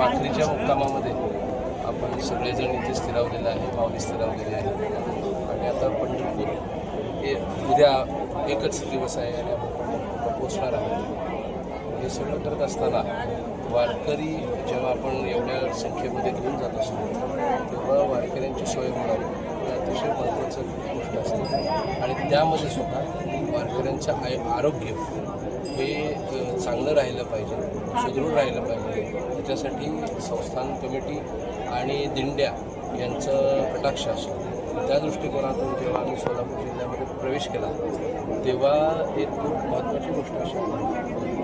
वाखरीच्या मुक्कामामध्ये आपण सगळेजण इथे स्थिरावलेलं आहे माऊली स्थिरावलेली आहे. आणि आता पंढरपूर हे उद्या एकच दिवस आहे आणि आपण पोचणार आहोत. हे सगळं करत असताना वारकरी जेव्हा आपण एवढ्या संख्येमध्ये घेऊन जात असतो तेव्हा वारकऱ्यांची सोय होणार. हे अतिशय महत्त्वाचं गोष्ट असते. आणि त्यामध्ये सुद्धा वारकऱ्यांचं आय आरोग्य हे चांगलं राहिलं पाहिजे सुदृढ राहिलं पाहिजे. त्याच्यासाठी संस्थान कमिटी आणि दिंड्या यांचं कटाक्ष असतो त्या दृष्टिकोनातून जेव्हा आम्ही सोलापूर जिल्ह्यामध्ये प्रवेश केला तेव्हा एक खूप महत्त्वाची गोष्ट अशी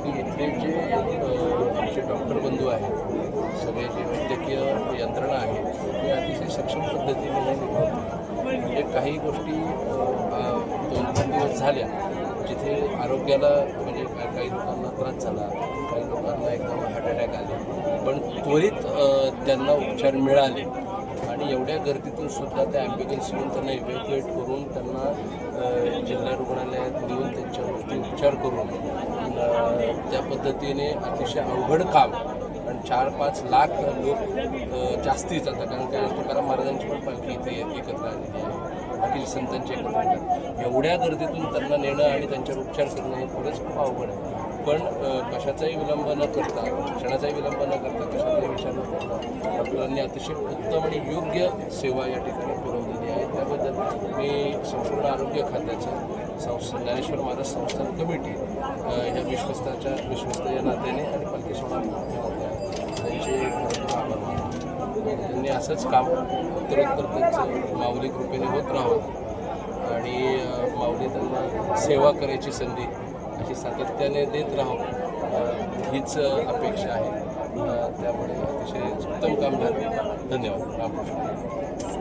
की इथले जे आमचे डॉक्टर बंधू आहेत सगळे जे वैद्यकीय यंत्रणा आहे ते अतिशय सक्षम पद्धतीने हे म्हणजे काही गोष्टी दोन तीन दिवस झाल्या जिथे आरोग्याला म्हणजे काही काही लोकांना त्रास झाला काही लोकांना एकदम हार्ट अटॅक आले. पण त्वरित त्यांना उपचार मिळाले. आणि एवढ्या गर्दीतून सुद्धा त्या ॲम्ब्युलन्समधून त्यांना इव्हॅक्युएट करून त्यांना जिल्हा रुग्णालयात नेऊन त्यांच्यावरती उपचार करून त्या पद्धतीने अतिशय अवघड काम चार पाच लाख लोक जास्ती जातात. कारण त्या तुकाराम महाराजांची पण पालखी इथे एकत्र आलेली आहे. बाकी संतांचे एकत्र एवढ्या गर्दीतून त्यांना नेणं आणि त्यांच्यावर उपचार करणं हे खरंच खूप अवघड आहे. पण कशाचाही विलंब न करता शिक्षणाचाही विलंब न करता कशाचाही विचार न करता डॉक्टरांनी अतिशय उत्तम आणि योग्य सेवा या ठिकाणी पुरवलेली आहे. त्याबद्दल मी संपूर्ण आरोग्य खात्याचं संस्था ज्ञानेश्वर महाराज संस्थान कमिटी ह्या विश्वस्ताच्या विश्वस्त या नात्याने आणि पालखी सोहळा त्यांचे खरंतर आभार मानतो त्यांनी असंच काम उत्तरोत्तर त्यांचं माऊली कृपेने होत राहावं. आणि माऊली त्यांना सेवा करायची संधी अशी सातत्याने देत राहावं. हीच अपेक्षा आहे. त्यामुळे अतिशय उत्तम काम झालं. धन्यवाद. रामकृष्ण